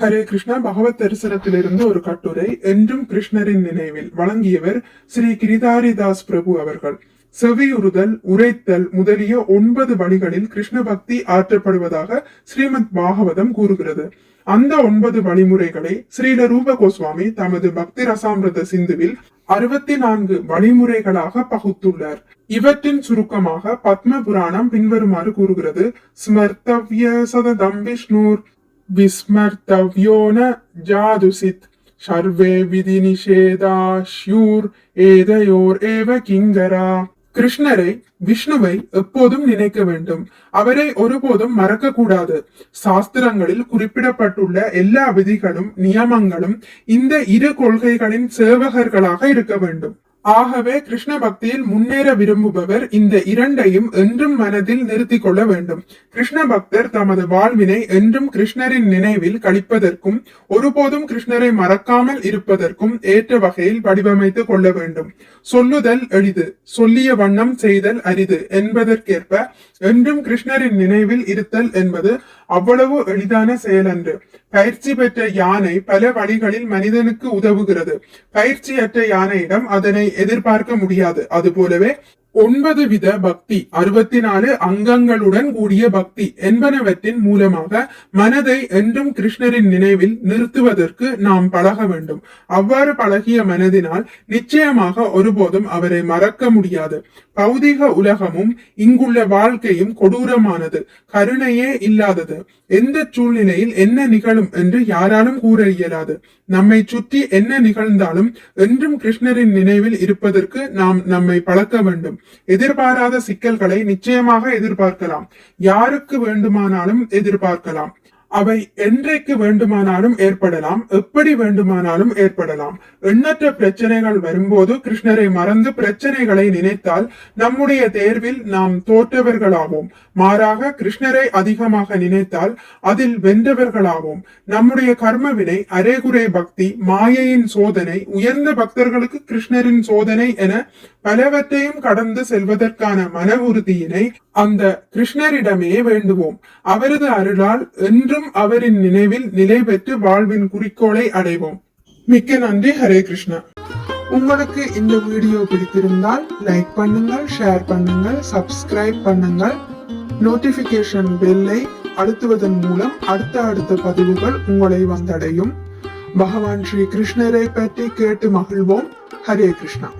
ஹரே கிருஷ்ணா பகவத் தரிசனத்திலிருந்து ஒரு கட்டுரை. என்றும் கிருஷ்ணரின் நினைவில் வழங்கியவர் ஸ்ரீ கிரிதாரிதாஸ் பிரபு அவர்கள். செவியுறுதல் உரைத்தல் முதலிய ஒன்பது வழிகளில் கிருஷ்ண பக்தி ஆற்றப்படுவதாக ஸ்ரீமத் பாகவதம் கூறுகிறது. அந்த ஒன்பது வழிமுறைகளை ஸ்ரீல ரூப கோஸ்வாமி தமது பக்தி ரசாமிரத சிந்துவில் அறுபத்தி நான்கு வழிமுறைகளாக பகுத்துள்ளார். இவற்றின் சுருக்கமாக பத்ம புராணம் பின்வருமாறு கூறுகிறது. ஸ்மர்த்தவ்ய சததம் விஷ்ணூர் விஸ்மர்த்தவ்யோ ந ஜாதுசித் சர்வே விதி நிஷேதாஷ்யூர் ஏதையோர் ஏவ கிங்கரா கிருஷ்ணரை விஷ்ணுவை எப்போதும் நினைக்க வேண்டும். அவரை ஒருபோதும் மறக்க கூடாது சாஸ்திரங்களில் குறிப்பிடப்பட்டுள்ள எல்லா விதிகளும் நியமங்களும் இந்த இரு கொள்கைகளின் சேவகர்களாக இருக்க வேண்டும். ஆகவே கிருஷ்ண பக்தியில் முன்னேற விரும்புபவர் இந்த இரண்டையும் என்றும் மனதில் நிறுத்தி கொள்ள வேண்டும். கிருஷ்ண பக்தர் தமது வாழ்வினை என்றும் கிருஷ்ணரின் நினைவில் கழிப்பதற்கும் ஒருபோதும் கிருஷ்ணரை மறக்காமல் இருப்பதற்கும் ஏற்ற வகையில் வடிவமைத்துக் கொள்ள வேண்டும். சொல்லுதல் எளிது சொல்லிய வண்ணம் செய்தல் அரிது என்பதற்கேற்ப என்றும் கிருஷ்ணரின் நினைவில் இருத்தல் என்பது அவ்வளவு எளிதான செயல் அன்று. பயிற்சி பெற்ற யானை பல வழிகளில் மனிதனுக்கு உதவுகிறது. பயிற்சியற்ற யானையிடம் அதனை எதிர்பார்க்க முடியாது. அதுபோலவே ஒன்பது வித பக்தி அறுபத்தி நாலு அங்கங்களுடன் கூடிய பக்தி என்பனவற்றின் மூலமாக மனதை என்றும் கிருஷ்ணரின் நினைவில் நிறுத்துவதற்கு நாம் பழக வேண்டும். அவ்வாறு பழகிய மனதினால் நிச்சயமாக ஒருபோதும் அவரை மறக்க முடியாது. பௌதிக உலகமும் இங்குள்ள வாழ்க்கையும் கொடூரமானது கருணையே இல்லாதது. எந்த சூழ்நிலையில் என்ன நிகழும் என்று யாராலும் கூற இயலாது. நம்மை சுற்றி என்ன நிகழ்ந்தாலும் என்றும் கிருஷ்ணரின் நினைவில் இருப்பதற்கு நாம் நம்மை பழக்க வேண்டும். எதிர்பாராத சிக்கல்களை நிச்சயமாக எதிர்பார்க்கலாம். யாருக்கு வேண்டுமானாலும் எதிர்பார்க்கலாம். அவை என்றைக்கு வேண்டுமானாலும் ஏற்படலாம் எப்படி வேண்டுமானாலும் ஏற்படலாம். எண்ணற்ற பிரச்சனைகள் வரும்போது கிருஷ்ணரை மறந்து பிரச்சனைகளை நினைத்தால் நம்முடைய தேர்வில் நாம் தோற்றவர்களாவோம். மாறாக கிருஷ்ணரை அதிகமாக நினைத்தால் அதில் வென்றவர்களாவோம். நம்முடைய கர்மவினை அரேகுறை பக்தி மாயையின் சோதனை உயர்ந்த பக்தர்களுக்கு கிருஷ்ணரின் சோதனை என பலவற்றையும் கடந்து செல்வதற்கான மன உறுதியினை அந்த கிருஷ்ணரிடமே வேண்டுவோம். அவரது அருளால் என்றும் அவரின் நினைவில் நிலை பெற்று வாழ்வின் குறிக்கோளை அடைவோம். மிக்க நன்றி ஹரே கிருஷ்ணா. உங்களுக்கு இந்த வீடியோ பிடித்திருந்தால் லைக் பண்ணுங்கள் ஷேர் பண்ணுங்கள் சப்ஸ்கிரைப் பண்ணுங்கள். நோட்டிபிகேஷன் பெல்லை அழுத்துவதன் மூலம் அடுத்த அடுத்த பதிவுகள் உங்களை வந்தடையும். பகவான் ஸ்ரீ கிருஷ்ணரை பற்றி கேட்டு மகிழ்வோம். ஹரே கிருஷ்ணா.